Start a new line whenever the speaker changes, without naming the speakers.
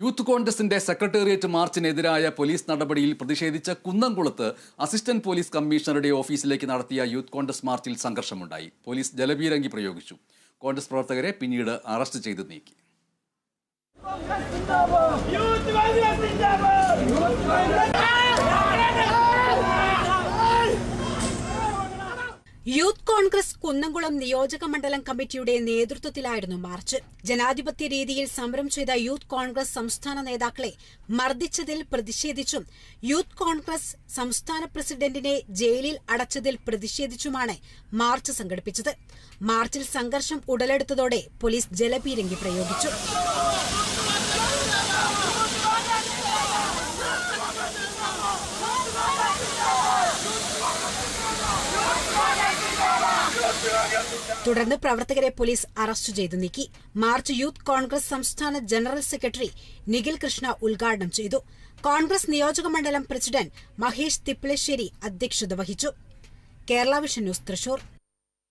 Youth കോൺഗ്രസിന്റെ secretariat മാർച്ചിനെതിരായ police നടപടിയിൽ പ്രതിഷേധിച്ച കുന്നംകുളത്ത് അസിസ്റ്റന്റ് പോലീസ് കമ്മീഷണറുടെ ഓഫീസിലേക്ക് നടത്തിയ യൂത്ത് കോൺഗ്രസ് മാർച്ചിൽ സംഘർഷമുണ്ടായി. പോലീസ് ജലപീരങ്കി പ്രയോഗിച്ചു. കോൺഗ്രസ് പ്രവർത്തകരെ പിന്നീട് അറസ്റ്റ് ചെയ്ത് നീക്കി
യൂത്ത് കോൺഗ്രസ് സിന്ദാബാദ് Youth Congress
Youth Congress Kunnamkulam നിയോജക മണ്ഡലം കമ്മിറ്റിയുടെ നേതൃത്വത്തിലായിരുന്നു മാർച്ച്. ജനാധിപത്യ രീതിയിൽ സമരം ചെയ്ത യൂത്ത് കോൺഗ്രസ് സംസ്ഥാന നേതാക്കളെ മർദ്ദിച്ചതിൽ പ്രതിഷേധിച്ചും യൂത്ത് കോൺഗ്രസ് സംസ്ഥാന പ്രസിഡന്റിനെ ജയിലിൽ അടച്ചതിൽ പ്രതിഷേധിച്ചുമാണ് മാർച്ച് സംഘടിപ്പിച്ചത്. മാർച്ചിൽ സംഘർഷം ഉടലെടുത്തതോടെ പോലീസ് ജലപീരങ്കി പ്രയോഗിച്ചു. തുടർന്ന് പ്രവർത്തകരെ പോലീസ് അറസ്റ്റ് ചെയ്തു നീക്കി. മാർച്ച് യൂത്ത് കോൺഗ്രസ് സംസ്ഥാന ജനറൽ സെക്രട്ടറി നിഖിൽ കൃഷ്ണ ഉദ്ഘാടനം ചെയ്തു. കോൺഗ്രസ് നിയോജക മണ്ഡലം പ്രസിഡന്റ് മഹേഷ് തിപ്പിളശ്ശേരി അധ്യക്ഷത വഹിച്ചു. Kerala Vision News Thrissur.